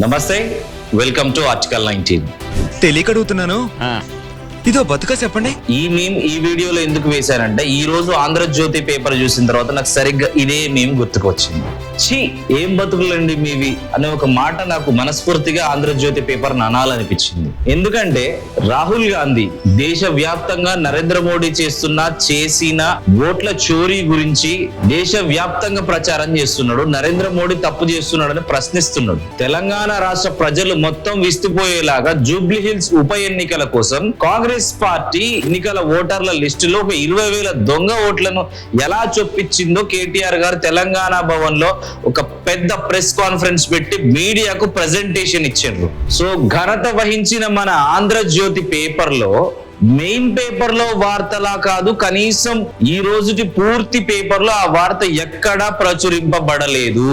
నమస్తే welcome to article nineteen తెలియక అడుగుతున్నాను? ఇదో బతుక చెప్పండి. ఈ మేము ఈ వీడియోలో ఎందుకు వేశానంటే ఈ రోజు ఆంధ్రజ్యోతి పేపర్ చూసిన తర్వాత నాకు సరిగ్గా ఇదే మేము గుర్తుకొచ్చింది. ఛీ ఏం బతుకులండి మీవి అనే ఒక మాట నాకు మనస్ఫూర్తిగా ఆంధ్రజ్యోతి పేపర్ అనాలనిపించింది. ఎందుకంటే రాహుల్ గాంధీ దేశ వ్యాప్తంగా నరేంద్ర మోడీ చేస్తున్న చేసిన ఓట్ల చోరీ గురించి దేశ వ్యాప్తంగా ప్రచారం చేస్తున్నాడు నరేంద్ర మోడీ తప్పు చేస్తున్నాడని ప్రశ్నిస్తున్నాడు. తెలంగాణ రాష్ట్ర ప్రజలు మొత్తం విస్తుపోయేలాగా జూబ్లీ హిల్స్ ఉప ఎన్నికల కోసం కాంగ్రెస్ పార్టీ ఎన్నికల ఓటర్ల లిస్టులో ఒక ఇరవై వేల దొంగ ఓట్లను ఎలా చొప్పించిందో కేటీఆర్ గారు తెలంగాణ భవన్లో ఒక పెద్ద ప్రెస్ కాన్ఫరెన్స్ పెట్టి మీడియాకు ప్రజెంటేషన్ ఇచ్చిండ్రు సో ఘనత వహించిన మన ఆంధ్రజ్యోతి పేపర్లో మెయిన్ పేపర్లో వార్తలా కాదు కనీసం ఈ రోజుటి పూర్తి పేపర్లో ఆ వార్త ఎక్కడా ప్రచురింపబడలేదు.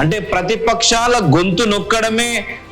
అంటే ప్రతిపక్షాల గొంతు నొక్కడమే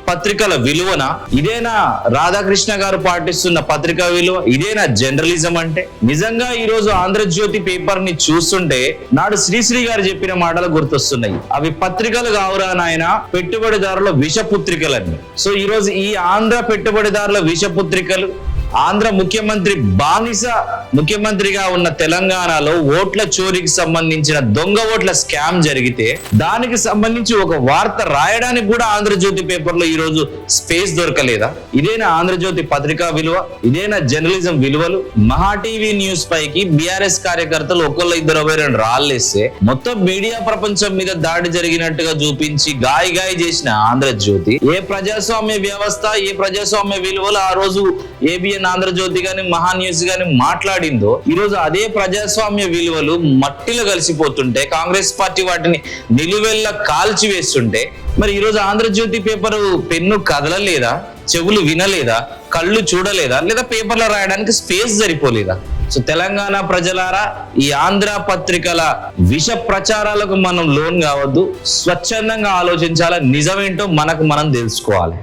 పత్రికల విలువన ఇదేనా రాధాకృష్ణ గారు పాటిస్తున్న పత్రికా విలువ? ఇదేనా జర్నలిజం అంటే? నిజంగా ఈ రోజు ఆంధ్రజ్యోతి పేపర్ని చూస్తుంటే నాడు శ్రీశ్రీ గారు చెప్పిన మాటలు గుర్తొస్తున్నాయి. అవి పత్రికలు కావురా నాయన పెట్టుబడిదారుల విషపుత్రికలని. సో ఈ రోజు ఈ ఆంధ్ర పెట్టుబడిదారుల విషపుత్రికలు ఆంధ్ర ముఖ్యమంత్రి బానిస ముఖ్యమంత్రిగా ఉన్న తెలంగాణలో ఓట్ల చోరీకి సంబంధించిన దొంగ ఓట్ల స్కామ్ జరిగితే దానికి సంబంధించి ఒక వార్త రాయడానికి కూడా ఆంధ్రజ్యోతి పేపర్లో ఈ రోజు స్పేస్ దొరకలేదా? ఇదేనా ఆంధ్రజ్యోతి పత్రికా విలువ? ఇదేనా జర్నలిజం విలువలు? మహా టీవీ న్యూస్ పైకి బీఆర్ఎస్ కార్యకర్తలు ఒకళ్ళు ఇద్దరు ఇరవై రెండు రాళ్ళేస్తే మొత్తం మీడియా ప్రపంచం మీద దాడి జరిగినట్టుగా చూపించి గాయ గాయ చేసిన ఆంధ్రజ్యోతి ఏ ప్రజాస్వామ్య వ్యవస్థ ఏ ప్రజాస్వామ్య విలువలు ఆ రోజు ఏబిఎన్ ఆంధ్రజ్యోతి గాని మహా న్యూస్ గాని మాట్లాడిందో ఈ రోజు అదే ప్రజాస్వామ్య విలువలు మట్టిలో కలిసిపోతుంటే కాంగ్రెస్ పార్టీ వాటిని నిలువెల్ల కాల్చి వేస్తుంటే మరి ఈ రోజు ఆంధ్రజ్యోతి పేపర్ పెన్ను కదలలేదా? చెవులు వినలేదా? కళ్ళు చూడలేదా? లేదా పేపర్లో రాయడానికి స్పేస్ సరిపోలేదా? సో తెలంగాణ ప్రజలారా ఈ ఆంధ్ర పత్రికల విష ప్రచారాలకు మనం లోన్ కావద్దు. స్వచ్ఛందంగా ఆలోచించాలా? నిజమేంటో మనకు మనం తెలుసుకోవాలి.